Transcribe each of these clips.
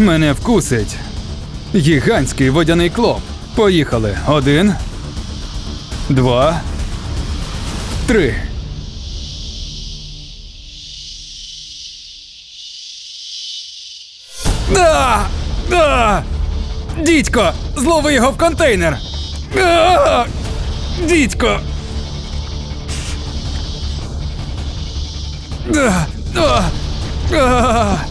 Мене вкусить. Гігантський водяний клоп. Поїхали. Один. Два. Три. Да! Да! Дідько! Злови його в контейнер! Дідько! Да! Да! А!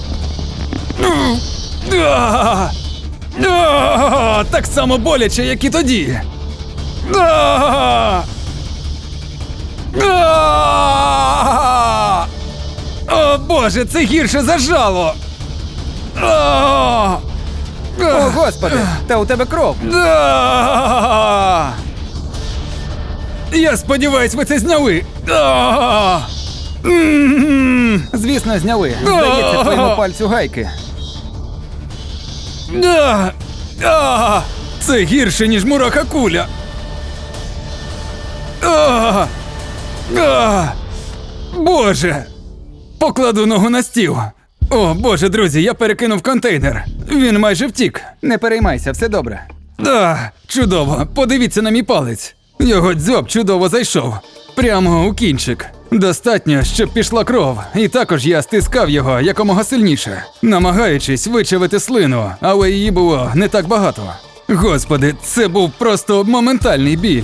Так само боляче, як і тоді. О боже, це гірше за жало! О, господи, та у тебе кров. Я сподіваюсь, ви це зняли. Звісно, зняли. Здається, твоєму пальцю гайки. Да! А! Це гірше, ніж мураха куля. А! А! Боже! Покладу ногу на стіл. О, боже, друзі, я перекинув контейнер. Він майже втік. Не переймайся, все добре. Да, чудово. Подивіться на мій палець. Його дзьоб чудово зайшов. Прямо у кінчик. Достатньо, щоб пішла кров, і також я стискав його якомога сильніше, намагаючись вичавити слину, але її було не так багато. Господи, це був просто моментальний біль.